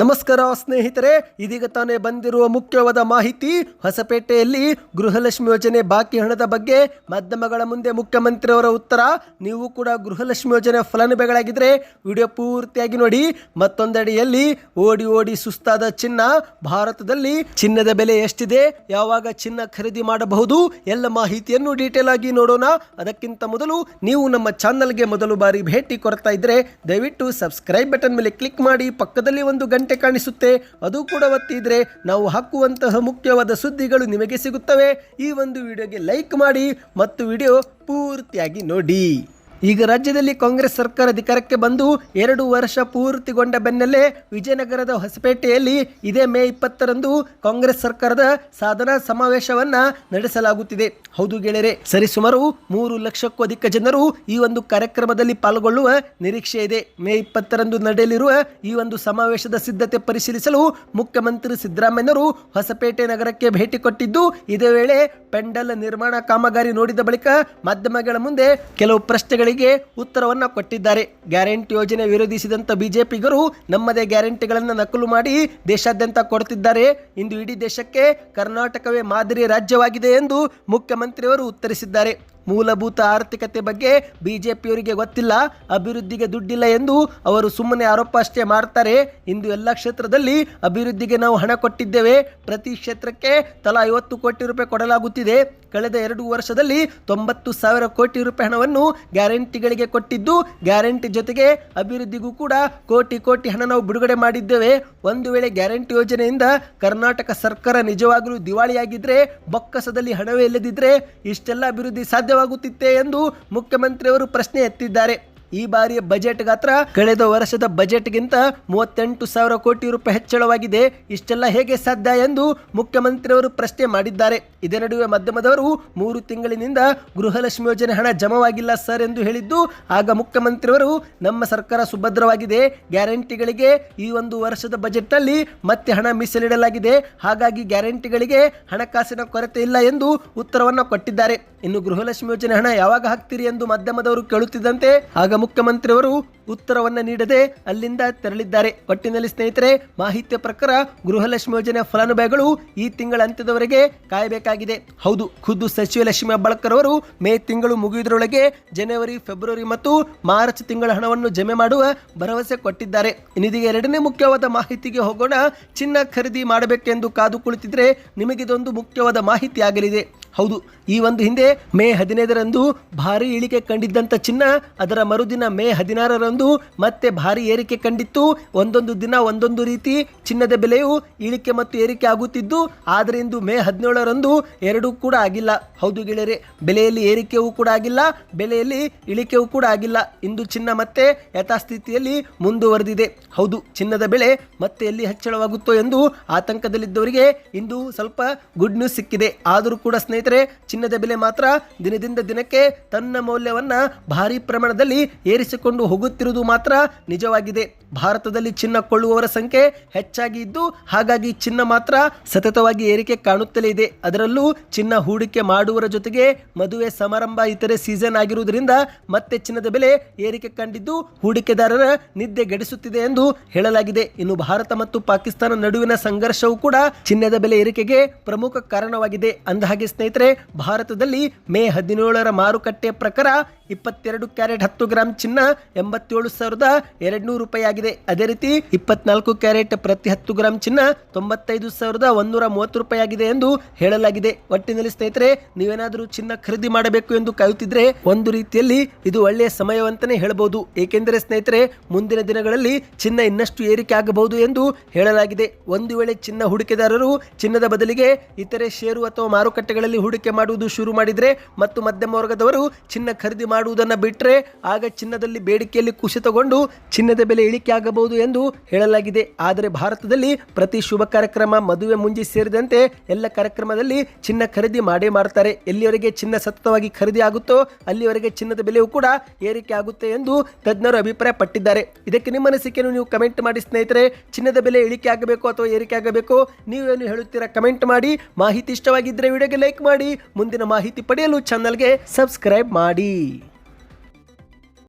ನಮಸ್ಕಾರ ಸ್ನೇಹಿತರೆ, ಇದೀಗ ತಾನೇ ಬಂದಿರುವ ಮುಖ್ಯವಾದ ಮಾಹಿತಿ, ಹೊಸಪೇಟೆಯಲ್ಲಿ ಗೃಹಲಕ್ಷ್ಮಿ ಯೋಜನೆ ಬಾಕಿ ಹಣದ ಬಗ್ಗೆ ಮಾಧ್ಯಮಗಳ ಮುಂದೆ ಮುಖ್ಯಮಂತ್ರಿಯವರ ಉತ್ತರ. ನೀವು ಕೂಡ ಗೃಹಲಕ್ಷ್ಮಿ ಯೋಜನೆ ಫಲಾನುಭವಿಗಳಾಗಿದ್ದರೆ ವಿಡಿಯೋ ಪೂರ್ತಿಯಾಗಿ ನೋಡಿ. ಮತ್ತೊಂದೆಡೆಯಲ್ಲಿ ಓಡಿ ಓಡಿ ಸುಸ್ತಾದ ಚಿನ್ನ, ಭಾರತದಲ್ಲಿ ಚಿನ್ನದ ಬೆಲೆ ಎಷ್ಟಿದೆ, ಯಾವಾಗ ಚಿನ್ನ ಖರೀದಿ ಮಾಡಬಹುದು, ಎಲ್ಲ ಮಾಹಿತಿಯನ್ನು ಡೀಟೇಲ್ ಆಗಿ ನೋಡೋಣ. ಅದಕ್ಕಿಂತ ಮೊದಲು ನೀವು ನಮ್ಮ ಚಾನಲ್ಗೆ ಮೊದಲು ಬಾರಿ ಭೇಟಿ ಕೊಡ್ತಾ ಇದ್ರೆ ದಯವಿಟ್ಟು ಸಬ್ಸ್ಕ್ರೈಬ್ ಬಟನ್ ಮೇಲೆ ಕ್ಲಿಕ್ ಮಾಡಿ, ಪಕ್ಕದಲ್ಲಿ ಒಂದು ಗಂಟೆ ಕಾಣಿಸುತ್ತೆ? ಅದು ಕೂಡ ಒತ್ತಿದ್ರೆ ನಾವು ಹಾಕುವಂತಹ ಮುಖ್ಯವಾದ ಸುದ್ದಿಗಳು ನಿಮಗೆ ಸಿಗುತ್ತವೆ. ಈ ಒಂದು ವಿಡಿಯೋಗೆ ಲೈಕ್ ಮಾಡಿ ಮತ್ತು ವಿಡಿಯೋ ಪೂರ್ತಿಯಾಗಿ ನೋಡಿ. ಈಗ ರಾಜ್ಯದಲ್ಲಿ ಕಾಂಗ್ರೆಸ್ ಸರ್ಕಾರ ಅಧಿಕಾರಕ್ಕೆ ಬಂದು ಎರಡು ವರ್ಷ ಪೂರ್ತಿಗೊಂಡ ಬೆನ್ನಲ್ಲೇ ವಿಜಯನಗರದ ಹೊಸಪೇಟೆಯಲ್ಲಿ ಇದೇ ಮೇ ಇಪ್ಪತ್ತರಂದು ಕಾಂಗ್ರೆಸ್ ಸರ್ಕಾರದ ಸಾಧನಾ ಸಮಾವೇಶವನ್ನ ನಡೆಸಲಾಗುತ್ತಿದೆ. ಹೌದು ಗೆಳೆಯರೆ, ಸರಿಸುಮಾರು ಮೂರು ಲಕ್ಷಕ್ಕೂ ಅಧಿಕ ಜನರು ಈ ಒಂದು ಕಾರ್ಯಕ್ರಮದಲ್ಲಿ ಪಾಲ್ಗೊಳ್ಳುವ ನಿರೀಕ್ಷೆ ಇದೆ. ಮೇ ಇಪ್ಪತ್ತರಂದು ನಡೆಯಲಿರುವ ಈ ಒಂದು ಸಮಾವೇಶದ ಸಿದ್ಧತೆ ಪರಿಶೀಲಿಸಲು ಮುಖ್ಯಮಂತ್ರಿ ಸಿದ್ದರಾಮಯ್ಯನವರು ಹೊಸಪೇಟೆ ನಗರಕ್ಕೆ ಭೇಟಿ ಕೊಟ್ಟಿದ್ದು, ಇದೇ ವೇಳೆ ಪೆಂಡಲ್ ನಿರ್ಮಾಣ ಕಾಮಗಾರಿ ನೋಡಿದ ಬಳಿಕ ಮಾಧ್ಯಮಗಳ ಮುಂದೆ ಕೆಲವು ಪ್ರಶ್ನೆಗಳಿಗೆ ಉತ್ತರವನ್ನ ಕೊಟ್ಟಿದ್ದಾರೆ. ಗ್ಯಾರಂಟಿ ಯೋಜನೆ ವಿರೋಧಿಸಿದಂತ ಬಿಜೆಪಿಗರು ನಮ್ಮದೇ ಗ್ಯಾರಂಟಿಗಳನ್ನು ನಕಲು ಮಾಡಿ ದೇಶಾದ್ಯಂತ ಕೊಡುತ್ತಿದ್ದಾರೆ ಇಂದು ಇಡೀ ದೇಶಕ್ಕೆ ಕರ್ನಾಟಕವೇ ಮಾದರಿ ರಾಜ್ಯವಾಗಿದೆ ಎಂದು ಮುಖ್ಯಮಂತ್ರಿಯವರು ಉತ್ತರಿಸಿದ್ದಾರೆ. ಮೂಲಭೂತ ಆರ್ಥಿಕತೆ ಬಗ್ಗೆ ಬಿಜೆಪಿಯವರಿಗೆ ಗೊತ್ತಿಲ್ಲ, ಅಭಿವೃದ್ಧಿಗೆ ದುಡ್ಡಿಲ್ಲ ಎಂದು ಅವರು ಸುಮ್ಮನೆ ಆರೋಪ ಅಷ್ಟೇ ಮಾಡ್ತಾರೆ. ಇಂದು ಎಲ್ಲ ಕ್ಷೇತ್ರದಲ್ಲಿ ಅಭಿವೃದ್ಧಿಗೆ ನಾವು ಹಣ ಕೊಟ್ಟಿದ್ದೇವೆ. ಪ್ರತಿ ಕ್ಷೇತ್ರಕ್ಕೆ ತಲಾ ಐವತ್ತು ಕೋಟಿ ರೂಪಾಯಿ ಕೊಡಲಾಗುತ್ತಿದೆ. ಕಳೆದ ಎರಡು ವರ್ಷದಲ್ಲಿ ತೊಂಬತ್ತು ಸಾವಿರ ಕೋಟಿ ರೂಪಾಯಿ ಹಣವನ್ನು ಗ್ಯಾರಂಟಿಗಳಿಗೆ ಕೊಟ್ಟಿದ್ದು, ಗ್ಯಾರಂಟಿ ಜೊತೆಗೆ ಅಭಿವೃದ್ಧಿಗೂ ಕೂಡ ಕೋಟಿ ಕೋಟಿ ಹಣ ನಾವು ಬಿಡುಗಡೆ ಮಾಡಿದ್ದೇವೆ. ಒಂದು ವೇಳೆ ಗ್ಯಾರಂಟಿ ಯೋಜನೆಯಿಂದ ಕರ್ನಾಟಕ ಸರ್ಕಾರ ನಿಜವಾಗಲೂ ದಿವಾಳಿಯಾಗಿದ್ರೆ, ಬೊಕ್ಕಸದಲ್ಲಿ ಹಣವೇ ಇಲ್ಲದಿದ್ರೆ, ಇಷ್ಟೆಲ್ಲ ಅಭಿವೃದ್ಧಿ ಸಾಧ್ಯವಾಗುತ್ತಿತ್ತೆ ಎಂದು ಮುಖ್ಯಮಂತ್ರಿಯವರು ಪ್ರಶ್ನೆ ಎತ್ತಿದ್ದಾರೆ. ಈ ಬಾರಿಯ ಬಜೆಟ್ ಗಾತ್ರ ಕಳೆದ ವರ್ಷದ ಬಜೆಟ್ಗಿಂತ ಮೂವತ್ತೆಂಟು ಸಾವಿರ ಕೋಟಿ ರೂಪಾಯಿ ಹೆಚ್ಚಳವಾಗಿದೆ. ಇಷ್ಟೆಲ್ಲ ಹೇಗೆ ಸಾಧ್ಯ ಎಂದು ಮುಖ್ಯಮಂತ್ರಿಯವರು ಪ್ರಶ್ನೆ ಮಾಡಿದ್ದಾರೆ. ಇದೇ ನಡುವೆ ಮಾಧ್ಯಮದವರು ಮೂರು ತಿಂಗಳಿನಿಂದ ಗೃಹಲಕ್ಷ್ಮಿ ಯೋಜನೆ ಹಣ ಜಮವಾಗಿಲ್ಲ ಸರ್ ಎಂದು ಹೇಳಿದ್ದು, ಆಗ ಮುಖ್ಯಮಂತ್ರಿಯವರು ನಮ್ಮ ಸರ್ಕಾರ ಸುಭದ್ರವಾಗಿದೆ. ಗ್ಯಾರಂಟಿಗಳಿಗೆ ಈ ಒಂದು ವರ್ಷದ ಬಜೆಟ್ನಲ್ಲಿ ಮತ್ತೆ ಹಣ ಮೀಸಲಿಡಲಾಗಿದೆ. ಹಾಗಾಗಿ ಗ್ಯಾರಂಟಿಗಳಿಗೆ ಹಣಕಾಸಿನ ಕೊರತೆ ಇಲ್ಲ ಎಂದು ಉತ್ತರವನ್ನು ಕೊಟ್ಟಿದ್ದಾರೆ. ಇನ್ನು ಗೃಹಲಕ್ಷ್ಮಿ ಯೋಜನೆ ಹಣ ಯಾವಾಗ ಹಾಕ್ತೀರಿ ಎಂದು ಮಾಧ್ಯಮದವರು ಕೇಳುತ್ತಿದ್ದಂತೆ, ಆಗ ಮುಖ್ಯಮಂತ್ರಿಯವರು ಉತ್ತರವನ್ನ ನೀಡದೆ ಅಲ್ಲಿಂದ ತೆರಳಿದ್ದಾರೆ. ಒಟ್ಟಿನಲ್ಲಿ ಸ್ನೇಹಿತರೆ, ಮಾಹಿತಿಯ ಪ್ರಕಾರ ಗೃಹಲಕ್ಷ್ಮಿ ಯೋಜನೆ ಫಲಾನುಭವಿಗಳು ಈ ತಿಂಗಳ ಅಂತ್ಯದವರೆಗೆ ಕಾಯಬೇಕಾಗಿದೆ. ಹೌದು, ಖುದ್ದು ಸಚಿವ ಲಕ್ಷ್ಮಿ ಹೆಬ್ಬಾಳ್ಕರ್ ಅವರು ಮೇ ತಿಂಗಳು ಮುಗಿಯುವುದರೊಳಗೆ ಜನವರಿ, ಫೆಬ್ರವರಿ ಮತ್ತು ಮಾರ್ಚ್ ತಿಂಗಳ ಹಣವನ್ನು ಜಮೆ ಮಾಡುವ ಭರವಸೆ ಕೊಟ್ಟಿದ್ದಾರೆ. ನಿಧಿಗೆ ಎರಡನೇ ಮುಖ್ಯವಾದ ಮಾಹಿತಿಗೆ ಹೋಗೋಣ. ಚಿನ್ನ ಖರೀದಿ ಮಾಡಬೇಕೆಂದು ಕಾದು ಕುಳಿತಿದ್ರೆ ನಿಮಗಿದೊಂದು ಮುಖ್ಯವಾದ ಮಾಹಿತಿ ಆಗಲಿದೆ ಹೌದು, ಈ ಒಂದು ಹಿಂದೆ ಮೇ ಹದಿನೈದರಂದು ಭಾರಿ ಇಳಿಕೆ ಕಂಡಿದ್ದಂಥ ಚಿನ್ನ, ಅದರ ಮರುದಿನ ಮೇ ಹದಿನಾರರಂದು ಮತ್ತೆ ಭಾರಿ ಏರಿಕೆ ಕಂಡಿತ್ತು. ಒಂದೊಂದು ದಿನ ಒಂದೊಂದು ರೀತಿ ಚಿನ್ನದ ಬೆಲೆಯು ಇಳಿಕೆ ಮತ್ತು ಏರಿಕೆ ಆಗುತ್ತಿದ್ದು, ಆದರೆ ಇಂದು ಮೇ ಹದಿನೇಳರಂದು ಎರಡೂ ಕೂಡ ಆಗಿಲ್ಲ. ಹೌದು ಗೆಳೆಯರೆ, ಬೆಲೆಯಲ್ಲಿ ಏರಿಕೆಯೂ ಕೂಡ ಆಗಿಲ್ಲ, ಬೆಲೆಯಲ್ಲಿ ಇಳಿಕೆಯೂ ಕೂಡ ಆಗಿಲ್ಲ. ಇಂದು ಚಿನ್ನ ಮತ್ತೆ ಯಥಾಸ್ಥಿತಿಯಲ್ಲಿ ಮುಂದುವರೆದಿದೆ. ಹೌದು, ಚಿನ್ನದ ಬೆಲೆ ಮತ್ತೆ ಎಲ್ಲಿ ಹೆಚ್ಚಳವಾಗುತ್ತೋ ಎಂದು ಆತಂಕದಲ್ಲಿದ್ದವರಿಗೆ ಇಂದು ಸ್ವಲ್ಪ ಗುಡ್ ನ್ಯೂಸ್ ಸಿಕ್ಕಿದೆ. ಆದರೂ ಕೂಡ ಸ್ನೇಹಿತರೆ ಚಿನ್ನದ ಬೆಲೆ ಮಾತ್ರ ದಿನದಿಂದ ದಿನಕ್ಕೆ ತನ್ನ ಮೌಲ್ಯವನ್ನ ಭಾರಿ ಪ್ರಮಾಣದಲ್ಲಿ ಏರಿಸಿಕೊಂಡು ಹೋಗುತ್ತಿರುವುದು ಮಾತ್ರ ನಿಜವಾಗಿದೆ. ಭಾರತದಲ್ಲಿ ಚಿನ್ನ ಕೊಳ್ಳುವವರ ಸಂಖ್ಯೆ ಹೆಚ್ಚಾಗಿ ಇದ್ದು, ಹಾಗಾಗಿ ಚಿನ್ನ ಮಾತ್ರ ಸತತವಾಗಿ ಏರಿಕೆ ಕಾಣುತ್ತಲೇ ಇದೆ. ಅದರಲ್ಲೂ ಚಿನ್ನ ಹೂಡಿಕೆ ಮಾಡುವವರ ಜೊತೆಗೆ ಮದುವೆ ಸಮಾರಂಭ ಇತರೆ ಸೀಸನ್ ಆಗಿರುವುದರಿಂದ ಮತ್ತೆ ಚಿನ್ನದ ಬೆಲೆ ಏರಿಕೆ ಕಂಡಿದ್ದು ಹೂಡಿಕೆದಾರರ ನಿದ್ದೆ ಗೆಡಿಸುತ್ತಿದೆ ಎಂದು ಹೇಳಲಾಗಿದೆ. ಇನ್ನು ಭಾರತ ಮತ್ತು ಪಾಕಿಸ್ತಾನ ನಡುವಿನ ಸಂಘರ್ಷವೂ ಕೂಡ ಚಿನ್ನದ ಬೆಲೆ ಏರಿಕೆಗೆ ಪ್ರಮುಖ ಕಾರಣವಾಗಿದೆ. ಅಂದಹಾಗೆ ಸ್ನೇಹಿತರೆ ಭಾರತದಲ್ಲಿ ಮೇ ಹದಿನೇಳರ ಮಾರುಕಟ್ಟೆ ಪ್ರಕಾರ ಇಪ್ಪತ್ತೆರಡು ಕ್ಯಾರೆಟ್ ಹತ್ತು ಗ್ರಾಂ ಚಿನ್ನ ಎಂಬತ್ತೇಳು ಸಾವಿರದ ಎರಡ್ನೂರು ರೂಪಾಯಿ ಆಗಿದೆ. ಅದೇ ರೀತಿ ಇಪ್ಪತ್ನಾಲ್ಕು ಕ್ಯಾರೆಟ್ ಪ್ರತಿ ಹತ್ತು ಗ್ರಾಂ ಚಿನ್ನ ತೊಂಬತ್ತೈದು ಸಾವಿರದ ಒಂದೂರ ಮೂವತ್ತು ರೂಪಾಯಿ ಆಗಿದೆ ಎಂದು ಹೇಳಲಾಗಿದೆ. ಒಟ್ಟಿನಲ್ಲಿ ಸ್ನೇಹಿತರೆ, ನೀವೇನಾದರೂ ಚಿನ್ನ ಖರೀದಿ ಮಾಡಬೇಕು ಎಂದು ಕಾಯುತ್ತಿದ್ರೆ ಒಂದು ರೀತಿಯಲ್ಲಿ ಇದು ಒಳ್ಳೆಯ ಸಮಯವಂತಾನೆ ಹೇಳಬಹುದು ಏಕೆಂದರೆ ಸ್ನೇಹಿತರೆ, ಮುಂದಿನ ದಿನಗಳಲ್ಲಿ ಚಿನ್ನ ಇನ್ನಷ್ಟು ಏರಿಕೆ ಆಗಬಹುದು ಎಂದು ಹೇಳಲಾಗಿದೆ. ಒಂದು ವೇಳೆ ಚಿನ್ನ ಹೂಡಿಕೆದಾರರು ಚಿನ್ನದ ಬದಲಿಗೆ ಇತರೆ ಷೇರು ಅಥವಾ ಮಾರುಕಟ್ಟೆಗಳಲ್ಲಿ ಹೂಡಿಕೆ ಮಾಡುವುದು ಶುರು ಮಾಡಿದರೆ ಮತ್ತು ಮಧ್ಯಮ ವರ್ಗದವರು ಚಿನ್ನ ಖರೀದಿ ಮಾಡುವುದನ್ನು ಬಿಟ್ಟರೆ ಆಗ ಚಿನ್ನದಲ್ಲಿ ಬೇಡಿಕೆಯಲ್ಲಿ ಕುಸಿತಗೊಂಡು ಚಿನ್ನದ ಬೆಲೆ ಇಳಿಕೆ ಆಗಬಹುದು ಎಂದು ಹೇಳಲಾಗಿದೆ. ಆದರೆ ಭಾರತದಲ್ಲಿ ಪ್ರತಿ ಶುಭ ಕಾರ್ಯಕ್ರಮ ಮದುವೆ ಮುಂಜಿ ಸೇರಿದಂತೆ ಎಲ್ಲ ಕಾರ್ಯಕ್ರಮದಲ್ಲಿ ಚಿನ್ನ ಖರೀದಿ ಮಾಡೇ ಮಾಡ್ತಾರೆ. ಎಲ್ಲಿಯವರೆಗೆ ಚಿನ್ನ ಸತತವಾಗಿ ಖರೀದಿ ಆಗುತ್ತೋ ಅಲ್ಲಿವರೆಗೆ ಚಿನ್ನದ ಬೆಲೆಯೂ ಕೂಡ ಏರಿಕೆ ಆಗುತ್ತೆ ಎಂದು ತಜ್ಞರು ಅಭಿಪ್ರಾಯ ಪಟ್ಟಿದ್ದಾರೆ ಇದಕ್ಕೆ ನಿಮ್ಮ ಅನಿಸಿಕೆಯನ್ನು ನೀವು ಕಮೆಂಟ್ ಮಾಡಿ ಸ್ನೇಹಿತರೆ. ಚಿನ್ನದ ಬೆಲೆ ಇಳಿಕೆ ಆಗಬೇಕು ಅಥವಾ ಏರಿಕೆ ಆಗಬೇಕು ನೀವೇನು ಹೇಳುತ್ತೀರಾ ಕಮೆಂಟ್ ಮಾಡಿ. ಮಾಹಿತಿ ಇಷ್ಟವಾಗಿದ್ದರೆ ವಿಡಿಯೋಗೆ ಲೈಕ್ ಮಾಡಿ. ಮುಂದಿನ ಮಾಹಿತಿ ಪಡೆಯಲು ಚಾನಲ್ಗೆ ಸಬ್ಸ್ಕ್ರೈಬ್ ಮಾಡಿ.